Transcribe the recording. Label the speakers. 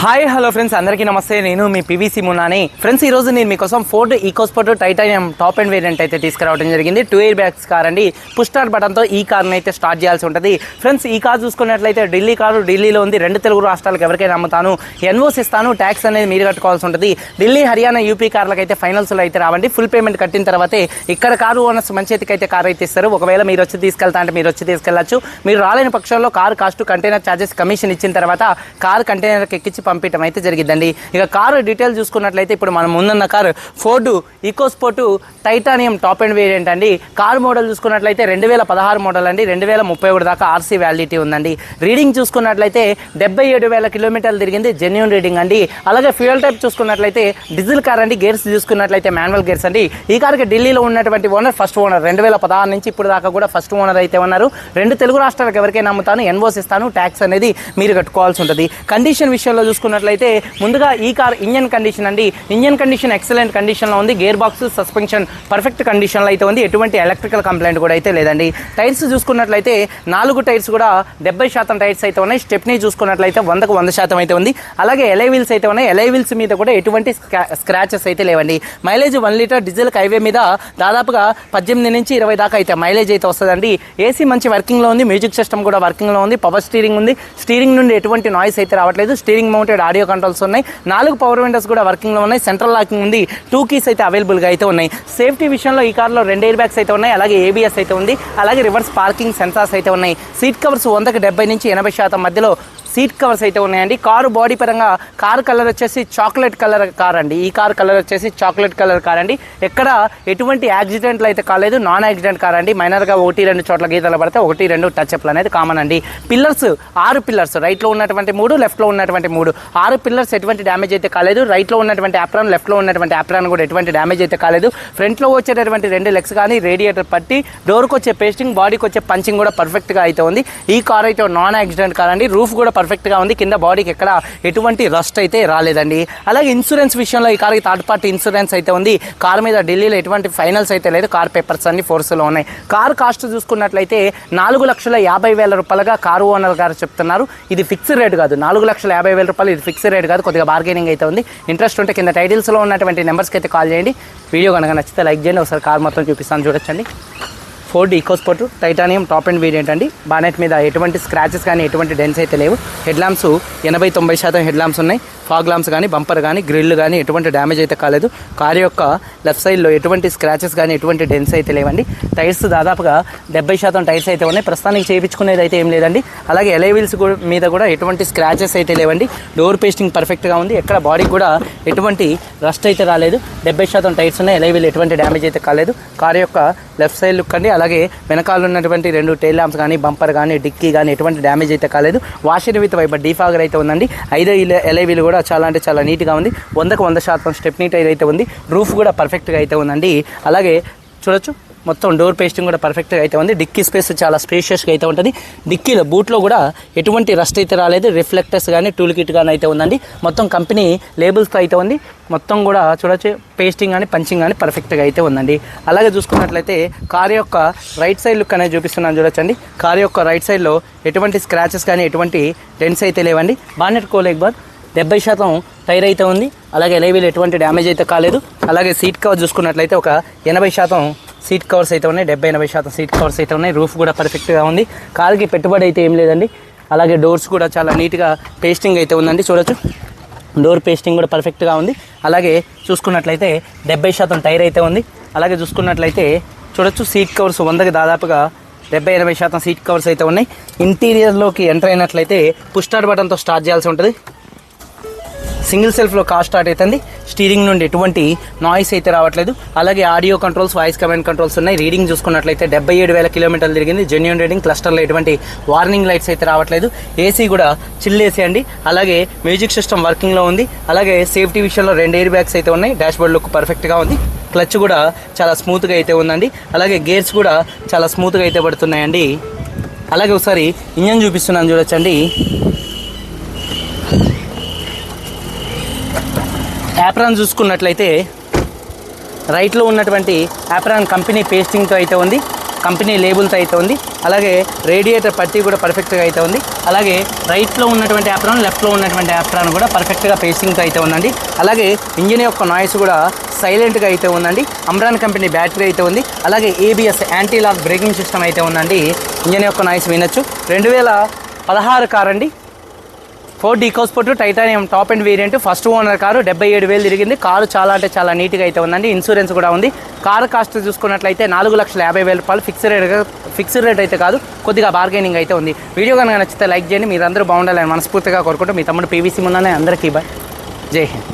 Speaker 1: Hi hello friends అందరికీ నమస్తే. నేను మీ పివిసి మునాని ఫ్రెండ్స్ ఈ రోజు నేను మీకోసం Ford EcoSport titanium top end variant అయితే తీసుకురావడం జరిగింది. టూ ఇయర్ బ్యాగ్స్ కార్ అండి పుష్టార్ బటన్తో ఈ కార్ని అయితే స్టార్ట్ చేయాల్సి ఉంటుంది. ఫ్రెండ్స్ ఈ కార్ చూసుకున్నట్లయితే ఢిల్లీ కారు ఢిల్లీలో ఉంది. రెండు తెలుగు రాష్ట్రాలకు ఎవరికైనా అమ్ముతాను. ఎన్ఓస్ ఇస్తాను. ట్యాక్స్ అనేది మీరు కట్టుకోవాల్సి ఉంటుంది. ఢిల్లీ హర్యానా యూపీ కార్లకు అయితే ఫైనల్స్లో అయితే రావండి. ఫుల్ పేమెంట్ కట్టిన తర్వాతే ఇక్కడ కారు ఓనర్స్ మంచి చేతికి అయితే కార్ అయితే ఇస్తారు. ఒకవేళ మీరు వచ్చి తీసుకెళ్తా అంటే మీరు వచ్చి తీసుకెళ్ళొచ్చు మీరు రాలేని పక్షంలో car cost container charges commission ఇచ్చిన తర్వాత కారు కంటైనర్కి ఎక్కించి పంపించడం అయితే జరిగిందండి ఇక కారు డీటెయిల్ చూసుకున్నట్లయితే ఇప్పుడు మనం ముందున్న car Ford EcoSport titanium top end variant అండి. కారు మోడల్ చూసుకున్నట్లయితే రెండు వేల పదహారు మోడల్ అండి. రెండు వేల ముప్పై ఒకటి దాకా ఆర్సీ వ్యాలిడిటీ ఉందండి. రీడింగ్ చూసుకున్నట్లయితే డెబ్బై ఏడు వేల కిలోమీటర్లు తిరిగింది జెన్యున్ రీడింగ్ అండి. అలాగే ఫ్యూయల్ టైప్ చూసుకున్నట్లయితే డీజిల్ కార్ అండి. గేర్స్ చూసుకున్నట్లయితే మాన్యువల్ గేర్స్ అండి. ఈ కార్కి ఢిల్లీలో ఉన్నటువంటి ఓనర్ ఫస్ట్ ఓనర్. రెండు వేల పదహారు నుంచి ఇప్పుడు దాకా కూడా ఫస్ట్ ఓనర్ అయితే ఉన్నారు. రెండు తెలుగు రాష్ట్రాలకు ఎవరికైనా అమ్ముతాను ఎన్వోస్ ఇస్తాను ట్యాక్స్ అనేది మీరు కట్టుకోవాల్సి ఉంటుంది. కండిషన్ విషయంలో చూసుకున్నట్లయితే ముందుగా ఈ కార్ ఇంజన్ కండిషన్ అండి. ఇంజన్ కండిషన్ ఎక్సలెంట్ కండిషన్లో ఉంది. గేర్ బాక్స్ సస్పెన్షన్ పర్ఫెక్ట్ కండిషన్లో అయితే ఉంది. ఎటువంటి ఎలక్ట్రికల్ కంప్లైంట్ కూడా అయితే లేదండి. టైర్స్ చూసుకున్నట్లయితే నాలుగు టైర్స్ కూడా డెబ్బై శాతం టైర్స్ అయితే ఉన్నాయి. స్టెప్నీ చూసుకున్నట్లయితే వందకు వంద శాతం అయితే ఉంది. అలాగే ఎలై వీల్స్ అయితే ఉన్నాయి. ఎలై వీల్స్ మీద కూడా ఎటువంటి స్క్రాచెస్ అయితే లేవండి. Mileage one litre diesel highway మీద దాదాపుగా పద్దెనిమిది నుంచి ఇరవై దాకా అయితే మైలేజ్ అయితే వస్తుందండి. ఏసీ మంచి వర్కింగ్లో ఉంది. మ్యూజిక్ సిస్టమ్ కూడా వర్కింగ్లో ఉంది. పవర్ స్టీరింగ్ ఉంది. స్టీరింగ్ నుండి ఎటువంటి నాయిస్ అయితే రావట్లేదు. Steering mount mounted audio controls ఉన్నాయి. నాలుగు పవర్ విండోస్ కూడా వర్కింగ్లో ఉన్నాయి. సెంట్రల్ లాకింగ్ ఉంది. టూ కీస్ అయితే అవైలబుల్గా అయితే ఉన్నాయి. సేఫ్టీ విషయంలో ఈ కార్లో రెండు ఎయిర్ బ్యాగ్స్ అయితే ఉన్నాయి. అలాగే ఏబిఎస్ అయితే ఉంది. అలాగే రివర్స్ పార్కింగ్ సెన్సార్స్ అయితే ఉన్నాయి. సీట్ కవర్స్ వందకి డెబ్బై నుంచి ఎనభై శాతం మధ్యలో సీట్ కవర్స్ అయితే ఉన్నాయండి. కారు బాడీ పరంగా కారు కలర్ వచ్చేసి చాక్లెట్ కలర్ కార్ అండి. ఈ కార్ కలర్ వచ్చేసి చాక్లెట్ కలర్ కార్ అండి. ఎక్కడ ఎటువంటి యాక్సిడెంట్లు అయితే కాలేదు. నాన్ యాక్సిడెంట్ కార్ అండి. మైనర్గా ఒకటి రెండు చోట్ల గీతలు పడితే ఒకటి రెండు టచ్ అప్లు అనేది కామన్ అండి. పిల్లర్స్ ఆరు పిల్లర్స్ రైట్లో ఉన్నటువంటి మూడు లెఫ్ట్లో ఉన్నటువంటి మూడు. ఆరు పిల్లర్స్ ఎటువంటి డ్యామేజ్ అయితే కాలేదు. రైట్లో ఉన్నటువంటి యాప్రాన్ లెఫ్ట్లో ఉన్నటువంటి యాప్రాన్ కూడా ఎటువంటి డ్యామేజ్ అయితే కాలేదు. ఫ్రంట్లో వచ్చేటటువంటి రెండు లెగ్స్ కానీ రేడియేటర్ పట్టి డోర్కి వచ్చే పేస్టింగ్ బాడీకి వచ్చే పంచింగ్ కూడా పర్ఫెక్ట్గా అయితే ఉంది. ఈ కార్ అయితే నాన్ యాక్సిడెంట్ కార్ అండి. రూఫ్ కూడా పర్ఫెక్ట్గా ఉంది. కింద బాడీకి ఎక్కడ ఎటువంటి రస్ట్ అయితే రాలేదండి. అలాగే ఇన్సూరెన్స్ విషయంలో ఈ కార్కి థర్డ్ పార్టీ ఇన్సూరెన్స్ అయితే ఉంది. కార్ మీద ఢిల్లీలో ఎటువంటి ఫైనల్స్ అయితే లేదు. కార్ పేపర్స్ అన్ని ఫోర్స్లో ఉన్నాయి. కార్ కాస్ట్ చూసుకున్నట్లయితే నాలుగు లక్షల యాభై వేల రూపాయలుగా కారు ఓనర్ గారు చెప్తున్నారు. ఇది ఫిక్స్డ్ రేట్ కాదు. నాలుగు లక్షల యాభై వేల రూపాయలు ఇది ఫిక్స్డ్ రేట్ కాదు. కొద్దిగా బార్గెనింగ్ అయితే ఉంది. ఇంట్రెస్ట్ ఉంటే కింద టైటిల్స్లో ఉన్నటువంటి నెంబర్స్కి అయితే కాల్ చేయండి. వీడియో కనుక నచ్చితే లైక్ చేయండి. ఒకసారి కార్ మొత్తం చూపిస్తాను. చూడొచ్చండి. Ford EcoSport titanium top end variant అండి బానెట్ మీద ఎటువంటి స్క్రాచెస్ కానీ ఎటువంటి డెన్స్ అయితే లేవు. హెడ్ ల్యాంప్స్ ఎనభై తొంభై శాతం హెడ్ ల్యాంప్స్ ఉన్నాయి. ఫాగ్ లాంప్స్ కానీ బంపర్ కానీ గ్రిల్ కానీ ఎటువంటి డ్యామేజ్ అయితే కాలేదు. కారు యొక్క లెఫ్ట్ సైడ్లో ఎటువంటి స్క్రాచెస్ కానీ ఎటువంటి డెన్స్ అయితే లేవండి. టైర్స్ దాదాపుగా డెబ్బై శాతం టైర్స్ అయితే ఉన్నాయి. ప్రస్తుతానికి చేయించుకునేది అయితే ఏం లేదండి. అలాగే ఎలై వీల్స్ మీద కూడా ఎటువంటి స్క్రాచెస్ అయితే లేవండి. డోర్ పేస్టింగ్ పర్ఫెక్ట్గా ఉంది. ఎక్కడ బాడీ కూడా ఎటువంటి రస్ట్ అయితే రాలేదు. డెబ్బై శాతం టైర్స్ ఉన్నాయి. ఎలై వీల్ ఎటువంటి డ్యామేజ్ అయితే కాలేదు. కార్ యొక్క లెఫ్ట్ సైడ్ లుక్ అండి. అలాగే వెనకాల ఉన్నటువంటి రెండు టైల్ ల్యాంప్స్ కానీ బంపర్ కానీ డిక్కీ కానీ ఎటువంటి డ్యామేజ్ అయితే కాలేదు. వాషర్ విత్ వైపర్ డీఫాగర్ అయితే ఉందండి. ఐదో ఎలైవిల్ కూడా చాలా అంటే చాలా నీట్గా ఉంది. వందకు వంద శాతం స్టెప్ నీట్ అయితే ఉంది. రూఫ్ కూడా పర్ఫెక్ట్గా అయితే ఉందండి. అలాగే చూడొచ్చు మొత్తం డోర్ పేస్టింగ్ కూడా పర్ఫెక్ట్గా అయితే ఉంది. డిక్కీ స్పేస్ చాలా స్పేషియస్గా అయితే ఉంటుంది. డిక్కీలో బూట్లో కూడా ఎటువంటి రస్ట్ అయితే రాలేదు. రిఫ్లెక్టర్స్ కానీ టూల్ కిట్ కానీ అయితే ఉందండి. మొత్తం కంపెనీ లేబుల్స్తో అయితే ఉంది. మొత్తం కూడా చూడొచ్చు పేస్టింగ్ కానీ పంచింగ్ కానీ పర్ఫెక్ట్గా అయితే ఉందండి. అలాగే చూసుకున్నట్లయితే కార్ యొక్క రైట్ సైడ్ లుక్ అనేది చూపిస్తున్నాను చూడొచ్చండి. కార్ యొక్క రైట్ సైడ్లో ఎటువంటి స్క్రాచెస్ కానీ ఎటువంటి డెన్స్ అయితే లేవండి. బానెట్ కోలేక్ బార్ డెబ్బై శాతం టైర్ అయితే ఉంది. అలాగే ఎలైవీలు ఎటువంటి డ్యామేజ్ అయితే కాలేదు. అలాగే సీట్ కవర్ చూసుకున్నట్లయితే ఒక ఎనభై శాతం సీట్ కవర్స్ అయితే ఉన్నాయి. డెబ్బై ఎనభై శాతం సీట్ కవర్స్ అయితే ఉన్నాయి. రూఫ్ కూడా పర్ఫెక్ట్గా ఉంది. కార్కి పెట్టుబడి అయితే ఏం లేదండి. అలాగే డోర్స్ కూడా చాలా నీట్గా పేస్టింగ్ అయితే ఉందండి. చూడొచ్చు. డోర్ పేస్టింగ్ కూడా పర్ఫెక్ట్గా ఉంది. అలాగే చూసుకున్నట్లయితే డెబ్బై శాతం టైర్ అయితే ఉంది. అలాగే చూసుకున్నట్లయితే చూడొచ్చు సీట్ కవర్స్ వందకి దాదాపుగా డెబ్బై ఎనభై శాతం సీట్ కవర్స్ అయితే ఉన్నాయి. ఇంటీరియర్లోకి ఎంటర్ అయినట్లయితే పుష్టార్ బటన్తో స్టార్ట్ చేయాల్సి ఉంటుంది. సింగిల్ సెల్ఫ్లో కార్ స్టార్ట్ అవుతుంది. స్టీరింగ్ నుండి ఎటువంటి నాయిస్ అయితే రావట్లేదు. అలాగే audio controls voice command controls ఉన్నాయి. రీడింగ్ చూసుకున్నట్లయితే డెబ్బై ఏడు వేల కిలోమీటర్లు తిరిగింది. జెన్యున్ రీడింగ్ క్లస్టర్లో ఎటువంటి వార్నింగ్ లైట్స్ అయితే రావట్లేదు. ఏసీ కూడా చిల్ ఏసీ అండి. అలాగే మ్యూజిక్ సిస్టమ్ వర్కింగ్లో ఉంది. అలాగే సేఫ్టీ విషయంలో రెండు ఎయిర్ బ్యాగ్స్ అయితే ఉన్నాయి. డాష్బోర్డ్ లుక్ పర్ఫెక్ట్గా ఉంది. క్లచ్ కూడా చాలా స్మూత్గా అయితే ఉందండి. అలాగే గేర్స్ కూడా చాలా స్మూత్గా అయితే పడుతున్నాయండి. అలాగే ఒకసారి ఇంజన్ చూపిస్తున్నాను చూడొచ్చండి. యాప్రాన్ చూసుకున్నట్లయితే రైట్లో ఉన్నటువంటి యాప్రాన్ కంపెనీ పేస్టింగ్తో అయితే ఉంది కంపెనీ లేబుల్తో అయితే ఉంది అలాగే రేడియేటర్ పట్టి కూడా పర్ఫెక్ట్గా అయితే ఉంది అలాగే రైట్లో ఉన్నటువంటి యాప్రాన్ లెఫ్ట్లో ఉన్నటువంటి యాప్రాన్ కూడా పర్ఫెక్ట్గా పేస్టింగ్తో అయితే ఉందండి. అలాగే ఇంజిన్ యొక్క నాయిస్ కూడా సైలెంట్గా అయితే ఉందండి. అమ్రాన్ కంపెనీ బ్యాటరీ అయితే ఉంది అలాగే ABS anti lock braking system అయితే ఉందండి. ఇంజిన్ యొక్క నాయిస్ వినొచ్చు. రెండు వేల పదహారు కారండి four డీకోస్ EcoSport titanium top end variant first owner car డెబ్బై ఏడు వేలు తిరిగింది. కారు చాలా అంటే చాలా నీట్గా అయితే ఉందండి. ఇన్సూరెన్స్ కూడా ఉంది. కారు కాస్ట్ చూసుకున్నట్లయితే నాలుగు లక్షల యాభై వేల రూపాయలు ఫిక్స్డ్ రేట్ ఫిక్స్డ్ రేట్ అయితే కాదు కొద్దిగా బార్గెనింగ్ అయితే ఉంది. వీడియో కనుక నచ్చితే లైక్ చేయండి. మీరందరూ బాగుండాలని మనస్ఫూర్తిగా కోరుకుంటూ మీ తమ్ముడు పీవీసీ ముందనే అందరికీ బాయ్ జై హింద్.